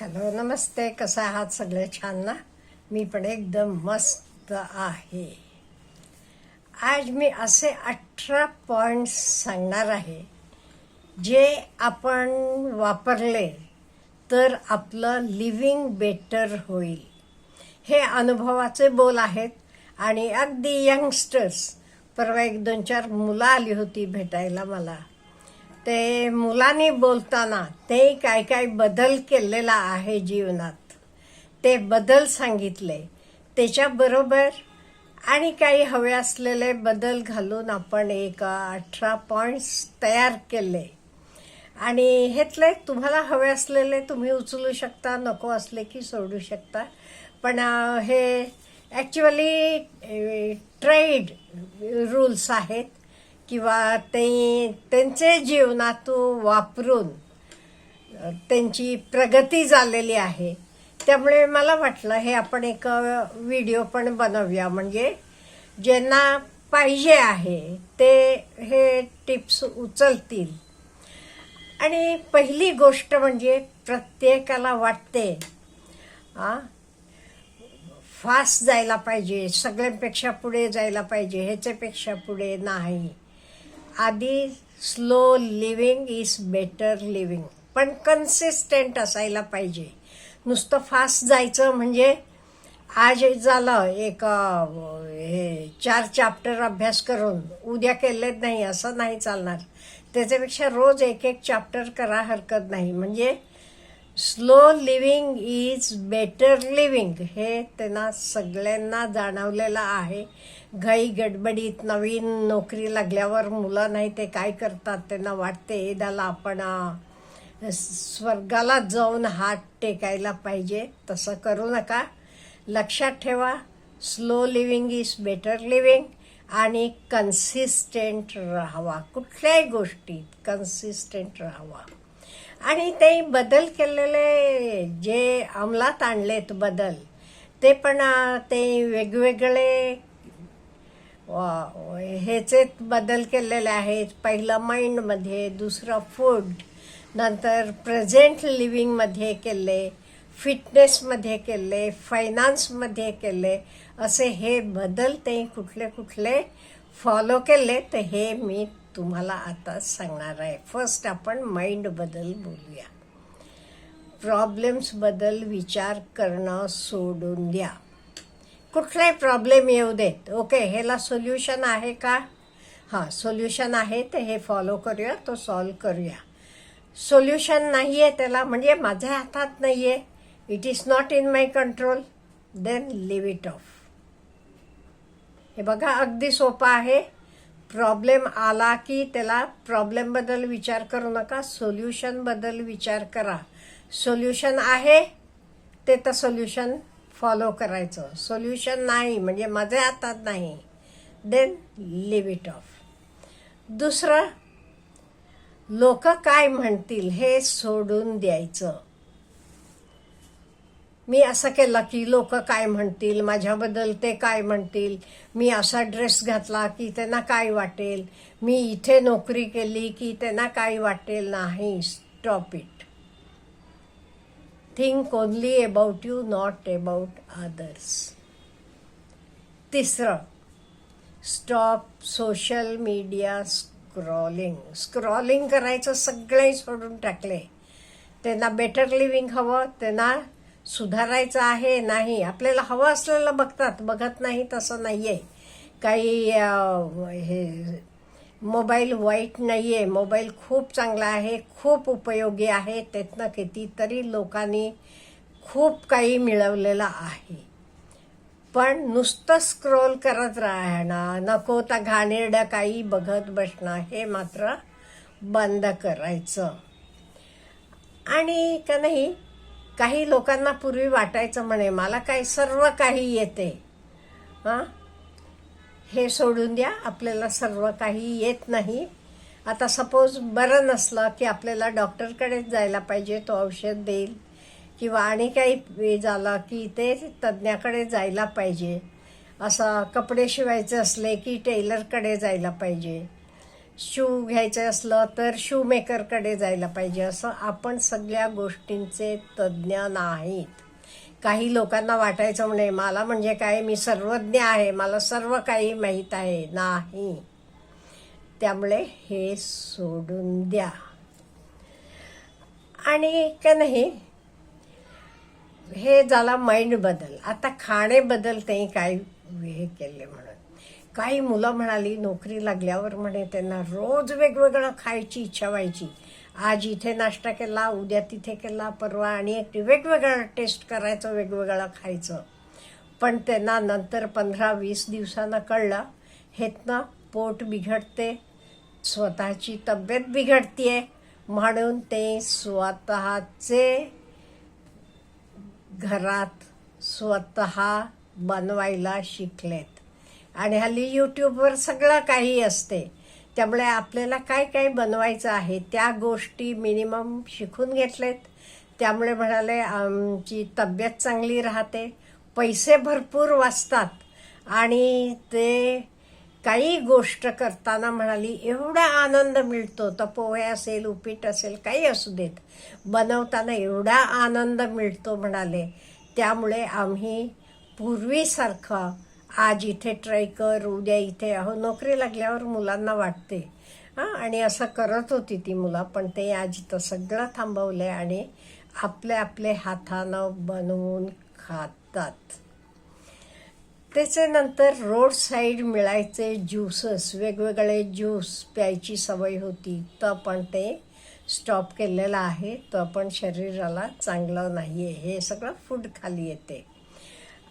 Hello नमस्ते. कसं आहात सगळे छान ना मी पण एकदम मस्त आहे. आज मी असे अठरा पॉईंट्स सांगणार आहे जे आपण वापरले तर आपलं लिव्हिंग बेटर होईल. हे अनुभवाचे बोल आहेत आणि अगदी यंगस्टर्स परवा एक दोन चार मुलं आली होती भेटायला मला. ते मुलांनी बोलताना ते काय काय बदल केलेला आहे जीवनात ते बदल सांगितले. त्याच्याबरोबर आणि काही हवे असलेले बदल घालून आपण एक अठरा पॉईंट्स तयार केले. आणि ह्यातले तुम्हाला हवे असलेले तुम्ही उचलू शकता नको असले की सोडू शकता. पण हे ॲक्च्युअली ट्रेड रूल्स आहेत. किंवा ते त्यांचे जीवनात वापरून त्यांची प्रगती झालेली आहे. त्यामुळे मला वाटलं हे आपण एक व्हिडिओ पण बनवूया. म्हणजे ज्यांना पाहिजे आहे ते हे टिप्स उचलतील. आणि पहिली गोष्ट म्हणजे प्रत्येकाला वाटते फास्ट जायला पाहिजे सगळ्यांपेक्षा पुढे जायला पाहिजे ह्याच्यापेक्षा पुढे नाही. आधी slow living is better living. पण कन्सिस्टंट असायला पाहिजे. नुसतं फास्ट जायचं म्हणजे आज झालं एक हे चार चॅप्टर अभ्यास करून उद्या केलेत नाही असं नाही चालणार. त्याच्यापेक्षा रोज एक एक चॅप्टर करा हरकत नाही. म्हणजे slow living is better living हे त्यांना सगळ्यांना जाणवलेलं आहे. घाई गडबडीत नवीन नोकरी लागल्यावर मुलं नाही ते काय करतात त्यांना वाटते. एदाला आपण स्वर्गाला जाऊन हात टेकायला पाहिजे. तसं करू नका. लक्षात ठेवा slow living is better living आणि कन्सिस्टंट राहावा. कुठल्याही गोष्टीत कन्सिस्टंट राहावा. आणि ते बदल केलेले जे अंमलात आणलेत बदल ते पण ते वेगवेगळे ह्याचे बदल केलेले आहेत. पहिलं माइंडमध्ये दुसरं फूड नंतर प्रेझेंट लिव्हिंगमध्ये केले फिटनेसमध्ये केले फायनान्समध्ये केले असे हे बदल ते कुठले कुठले फॉलो केले तर हे मी तुम्हाला आता सांगणार आहे. फर्स्ट आपण माइंडबद्दल बोलूया. प्रॉब्लेम्सबद्दल विचार करणं सोडून द्या. कुठलाही प्रॉब्लेम येऊ देत. ओके ह्याला सोल्युशन आहे का? हां सोल्युशन आहे तर हे फॉलो करूया तो सॉल्व करूया. सोल्युशन नाही आहे त्याला म्हणजे माझ्या हातात नाही आहे it is not in my control then leave it off हे बघा अगदी सोपं आहे. प्रॉब्लेम आला की त्याला प्रॉब्लेमबद्दल विचार करू नका सोल्युशनबद्दल विचार करा. सोल्युशन आहे ते तर सोल्युशन फॉलो करायचं. सोल्युशन नाही म्हणजे माझ्या हातात नाही. देन लिव्ह इट ऑफ दुसरं लोक काय म्हणतील हे सोडून द्यायचं. मी असं केलं की लोक काय म्हणतील माझ्याबद्दल ते काय म्हणतील? मी असा ड्रेस घातला की त्यांना काय वाटेल? मी इथे नोकरी केली की त्यांना काय वाटेल? नाही stop it think only about you not about others तिसरं stop social media scrolling scrolling करायचं सगळे सोडून टाकले. त्यांना बेटर लिव्हिंग हवं त्यांना सुधारायचं आहे नाही. आपल्याला हवं असलेलं बघतात. बघत नाही तसं नाही आहे काही हे मोबाईल वाईट नाही आहे मोबाईल खूप चांगला आहे खूप उपयोगी आहे. त्यातनं कितीतरी लोकांनी खूप काही मिळवलेलं आहे. पण नुसतं स्क्रोल करत राहणं नको त्या घाणेरडं काही बघत बसणं हे मात्र बंद करायचं. आणि का नाही काही लोकांना पूर्वी वाटायचं म्हणे मला काय सर्व काही येते. हां? हे सोडून द्या आपल्याला सर्व काही येत नाही. आता सपोज बरं नसलं की आपल्याला डॉक्टरकडेच जायला पाहिजे तो औषध देईल. किंवा आणि काही झालं की ते तज्ज्ञाकडे जायला पाहिजे. असं कपडे शिवायचे असले की टेलरकडे जायला पाहिजे. शू घ्यायचं असलं तर शूमेकरकडे जायला पाहिजे. असं आपण सगळ्या गोष्टींचे तज्ज्ञ नाहीत. काही लोकांना वाटायचं म्हणे मला म्हणजे काय? मी सर्वज्ञ आहे. मला सर्व काही माहीत आहे. नाही. त्यामुळे हे सोडून द्या. आणि का नाही? हे झाला माइंड बदल. आता खाणे बदलते काय हे केले म्हणून? काही मुलं म्हणाली नोकरी लागल्यावर म्हणे त्यांना रोज वेगवेगळं खायची इच्छा व्हायची. आज इथे नाश्ता केला उद्या तिथे केला परवा आणि एक वेगवेगळं टेस्ट करायचं वेगवेगळं खायचं. पण त्यांना नंतर पंधरा वीस दिवसानं कळलं हेतनं पोट बिघडते स्वतःची तब्येत बिघडतीये म्हणून ते स्वतःचे घरात स्वतः बनवायला शिकलेत. आणि हल्ली यूट्यूबवर सगळं काही असते. त्यामुळे आपल्याला काय काय बनवायचं आहे त्या गोष्टी मिनिमम शिकून घेतलेत. त्यामुळे म्हणाले आमची तब्येत चांगली राहते पैसे भरपूर वाचतात. आणि ते काही गोष्ट करताना म्हणाली एवढा आनंद मिळतो तर पोहे असेल उपीट असेल काही असू देत. बनवताना एवढा आनंद मिळतो म्हणाले. त्यामुळे आम्ही पूर्वीसारखं आज इथे ट्राय कर उद्या इथे अहो नोकरी लागल्यावर मुलांना वाटते. हां आणि असं करत होती ती मुलं पण ते आज तर सगळं थांबवलं आहे आणि आपले आपले हातानं बनवून खातात. त्याच्यानंतर रोड साईड मिळायचे ज्यूसेस वेगवेगळे ज्यूस प्यायची सवय होती. तर पण ते स्टॉप केलेलं आहे तर पण शरीराला चांगलं नाही आहे हे सगळं फूड खाली येते.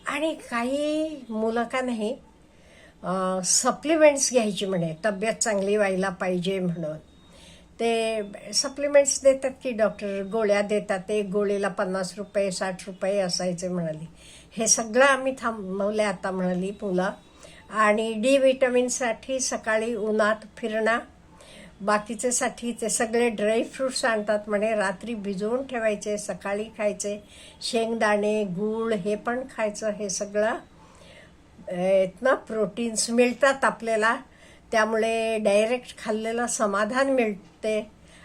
आणि काही मुलं का नाही सप्लिमेंट्स घ्यायची म्हणे. तब्येत चांगली व्हायला पाहिजे म्हणून. ते सप्लिमेंट्स देतात की डॉक्टर गोळ्या देतात. एक गोळीला पन्नास रुपये साठ रुपये असायचे म्हणाली. हे सगळं आम्ही थांबवले आता म्हणाली मुलं. आणि डी विटॅमिनसाठी सकाळी उन्हात फिरणं बाकीचेसाठी ते सगळे ड्रायफ्रूट्स आणतात म्हणे. रात्री भिजवून ठेवायचे सकाळी खायचे. शेंगदाणे गूळ हे पण खायचं हे सगळं. ना प्रोटीन्स मिळतात आपल्याला. त्यामुळे डायरेक्ट खाल्लेलं समाधान मिळते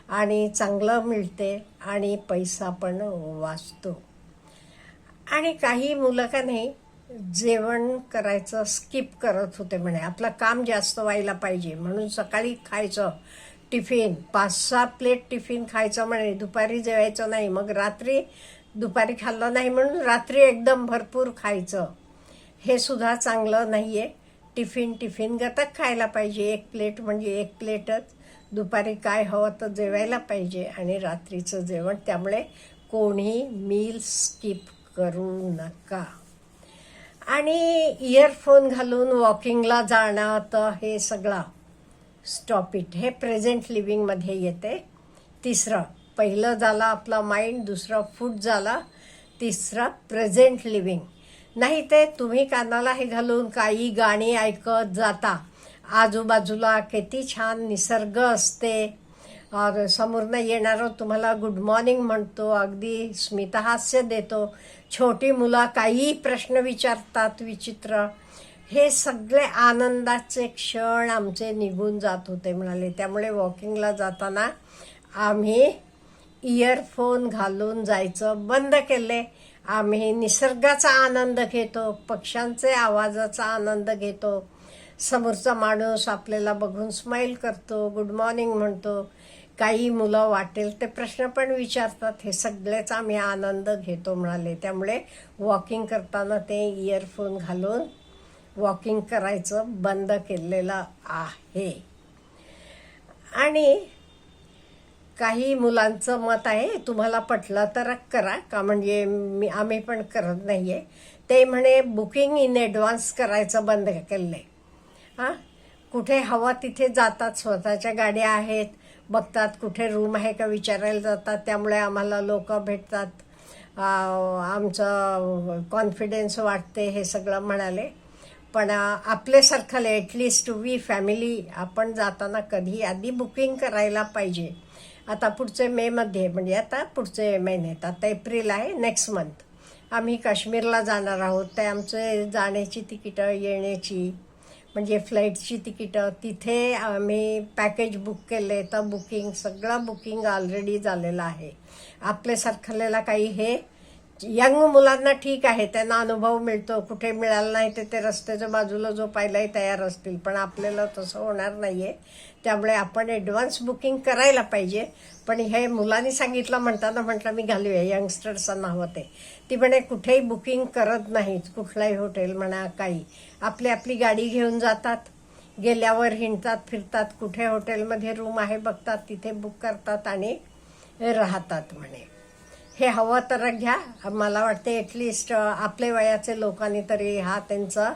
आणि चांगलं मिळते आणि पैसा पण वाचतो. आणि काही मुलं का नाही जेवण करायचं स्किप करत होते म्हणे. आपलं काम जास्त व्हायला पाहिजे. म्हणून सकाळी खायचं टिफिन पाच सहा प्लेट टिफिन खायचं म्हणे. दुपारी जेवायचं नाही. मग रात्री दुपारी खाल्लं नाही म्हणून रात्री एकदम भरपूर खायचं. हे सुद्धा चांगलं नाही आहे टिफिन टिफिन गतक खायला पाहिजे. एक प्लेट म्हणजे एक प्लेटच दुपारी काय हवं तर जेवायला पाहिजे. आणि रात्रीचं जेवण. त्यामुळे कोणी मील स्किप करू नका. आणि इयरफोन घालून वॉकिंगला जाणं तर हे सगळं स्टॉप इट हे प्रेझेंट लिव्हिंगमध्ये येते. तिसरं पहिलं झालं आपला माइंड दुसरं फूड झालं तिसरं प्रेझेंट लिव्हिंग नाही ते तुम्ही कानाला हे घालून काही गाणी ऐकत जाता. आजूबाजूला किती छान निसर्ग असते. समोरनं येणारं तुम्हाला गुड मॉर्निंग म्हणतो. अगदी स्मितहास्य देतो. छोटी मुलं काही प्रश्न विचारतात विचित्र. हे सगळे आनंदाचे क्षण आमचे निघून जात होते म्हणाले. त्यामुळे वॉकिंगला जाताना आम्ही इयरफोन घालून जायचं बंद केले. आम्ही निसर्गाचा आनंद घेतो पक्ष्यांचे आवाजाचा आनंद घेतो. समोरचा माणूस आपल्याला बघून स्माईल करतो गुड मॉर्निंग म्हणतो. काही मुलं वाटेल ते प्रश्न पण विचारतात. हे सगळेच आम्ही आनंद घेतो म्हणाले. त्यामुळे वॉकिंग करताना ते इयरफोन घालून वॉकिंग करायचं बंद केलेलं आहे. आणि काही मुलांचं मत आहे तुम्हाला पटलं तर करा का म्हणजे मी आम्ही पण करत नाही आहे ते म्हणे बुकिंग इन ॲडव्हान्स करायचं बंद केलं आहे हां? कुठे हवा तिथे जातात स्वतःच्या गाड्या आहेत बघतात कुठे रूम आहे का विचारायला जातात. त्यामुळे आम्हाला लोक भेटतात. आमचं कॉन्फिडन्स वाटते हे सगळं म्हणाले. पण आपल्यासारखं ॲटलिस्ट वी फॅमिली आपण जाताना कधी आधी बुकिंग करायला पाहिजे. आता पुढचे मेमध्ये म्हणजे आता पुढचे महिन्यात आता एप्रिल आहे नेक्स्ट मंथ आम्ही काश्मीरला जाणार आहोत. ते आमचे जाण्याची तिकीटं येण्याची. म्हणजे फ्लाईटची तिकीटं तिथे आम्ही पॅकेज बुक केले. तर बुकिंग सगळं बुकिंग ऑलरेडी झालेलं आहे. आपल्यासारखलेला काही हे यंग मुलांना ठीक आहे त्यांना अनुभव मिळतो कुठे मिळाला नाही ते ते रस्त्याच्या बाजूला जो पाहिलाही तयार असतील. पण आपल्याला तसं होणार नाही आहे त्यामुळे आपण ॲडव्हान्स बुकिंग करायला पाहिजे. पण हे मुलांनी सांगितलं म्हणताना म्हटलं मी घालूया यंगस्टर्सना हवं ते. ती म्हणे कुठेही बुकिंग करत नाहीत कुठलाही हॉटेल म्हणा काही. आपली आपली गाडी घेऊन जातात. गेल्यावर हिंडतात फिरतात. कुठे हॉटेलमध्ये रूम आहे बघतात. तिथे बुक करतात आणि राहतात म्हणे. हे हवं तर घ्या. मला वाटते ॲटलिस्ट आपल्या वयाचे लोकांनी तरी हा त्यांचा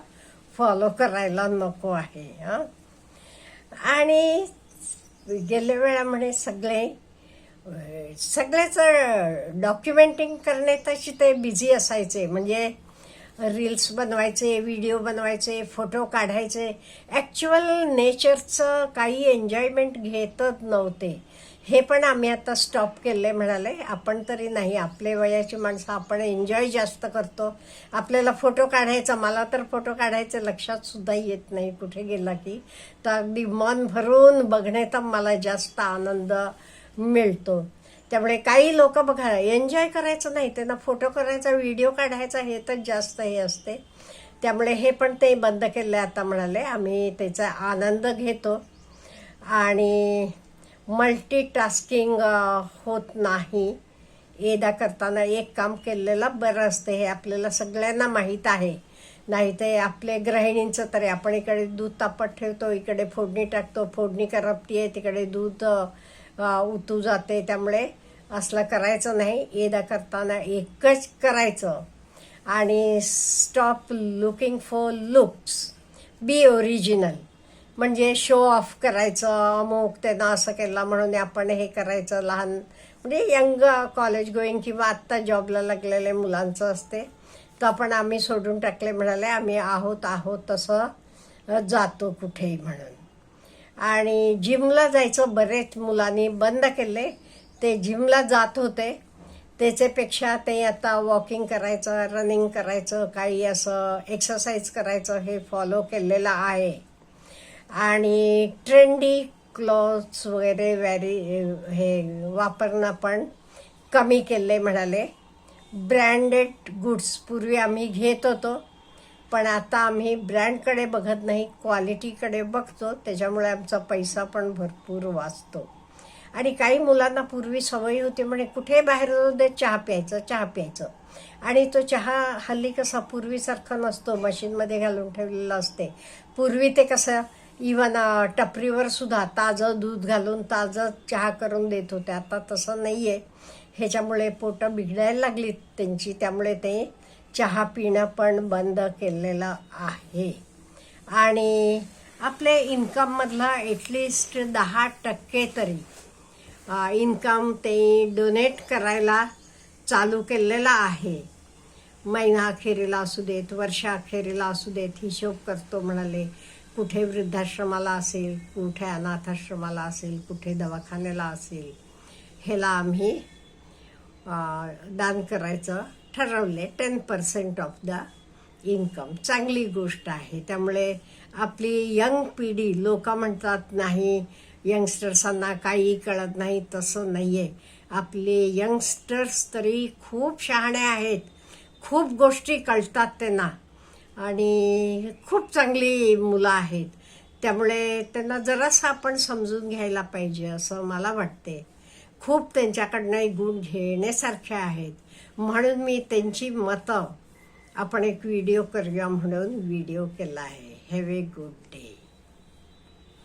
फॉलो करायला नको आहे हां. आणि गेल्या वेळा म्हणे सगळे सगळ्याचं डॉक्युमेंटिंग डॉक्युमेंटिंग तशी ते बिझी असायचे. म्हणजे रील्स बनवायचे व्हिडिओ बनवायचे फोटो काढायचे. ॲक्च्युअल नेचरचं काही एन्जॉयमेंट घेतच नव्हते. हे पण आम्ही आता स्टॉप केले म्हणाले. आपण तरी नाही आपले वयाची माणसं आपण एन्जॉय जास्त करतो. आपल्याला फोटो काढायचा मला तर फोटो काढायचे लक्षात सुद्धा येत नाही कुठे गेला की. तर अगदी मन भरून बघण्याचा मला जास्त आनंद मिळतो. त्यामुळे काही लोक बघा एन्जॉय करायचं नाही त्यांना फोटो करायचा व्हिडिओ काढायचा हे तर जास्त हे असते. त्यामुळे हे पण ते बंद केले आता म्हणाले. आम्ही त्याचा आनंद घेतो. आणि मल्टीटास्किंग होत नाही. येदा करताना एक काम केलेलं बरं असते हे आपल्याला सगळ्यांना माहीत आहे. नाही ते आपले गृहिणींचं तरी आपण इकडे दूध तापत ठेवतो इकडे फोडणी टाकतो फोडणी करपती आहे तिकडे दूध उतू जाते. त्यामुळे असलं करायचं नाही. येदा करताना एकच करायचं. आणि stop looking for looks be original म्हणजे शो ऑफ करायचं अमुक त्यांना असं केलं म्हणून आपण हे करायचं लहान म्हणजे यंग कॉलेज गोईंग किंवा आत्ता जॉबला लागलेले मुलांचं असते. तर आपण आम्ही सोडून टाकले म्हणाले आम्ही आहोत आहोत तसं जातो कुठेही म्हणून. आणि जिमला जायचं बरेच मुलांनी बंद केले. ते जिमला जात होते. त्याच्यापेक्षा ते आता वॉकिंग करायचं रनिंग करायचं काही असं एक्सरसाइज करायचं हे फॉलो केलेलं आहे. आणि ट्रेंडी क्लॉथ्स वगैरे व्हॅरी हे वापरणं पण कमी केले म्हणाले. ब्रँडेड गुड्स पूर्वी आम्ही घेत होतो पण आता आम्ही ब्रँडकडे बघत नाही क्वालिटीकडे बघतो त्याच्यामुळे आमचा पैसा पण भरपूर वाचतो. आणि काही मुलांना पूर्वी सवय होती म्हणे कुठे बाहेर जाऊ दे चहा प्यायचं चहा प्यायचं. आणि तो चहा हल्ली कसा पूर्वीसारखा नसतो मशीनमध्ये घालून ठेवलेला असते. पूर्वी ते कसं इवन टपरीवर सुद्धा ताजं दूध घालून ताजं चहा करून देत होते. आता तसं नाही आहे ह्याच्यामुळे पोटं बिघडायला लागली त्यांची. त्यामुळे ते चहा पिणं पण बंद केलेलं आहे. आणि आपले इन्कममधला ॲटलिस्ट दहा टक्के तरी इन्कम ते डोनेट करायला चालू केलेला आहे. महिना अखेरीला असू देत वर्षाअखेरीला असू देत हिशोब करतो म्हणाले. कुठे वृद्धाश्रमाला असेल कुठे अनाथाश्रमाला असेल कुठे दवाखान्याला असेल ह्याला आम्ही दान करायचं ठरवले ten percent of the income चांगली गोष्ट आहे. त्यामुळे आपली यंग पिढी लोक म्हणतात नाही यंगस्टर्सांना काही कळत नाही तसं नाही आहे आपले यंगस्टर्स तरी खूप शहाणे आहेत. खूप गोष्टी कळतात त्यांना. आणि खूप चांगली मुलं आहेत. त्यामुळे त्यांना जरासं आपण समजून घ्यायला पाहिजे असं मला वाटते. खूप त्यांच्याकडनं गुण घेण्यासारखे आहेत. म्हणून मी त्यांची मतं आपण एक व्हिडिओ करूया म्हणून व्हिडिओ केला आहे हॅव ए गुड डे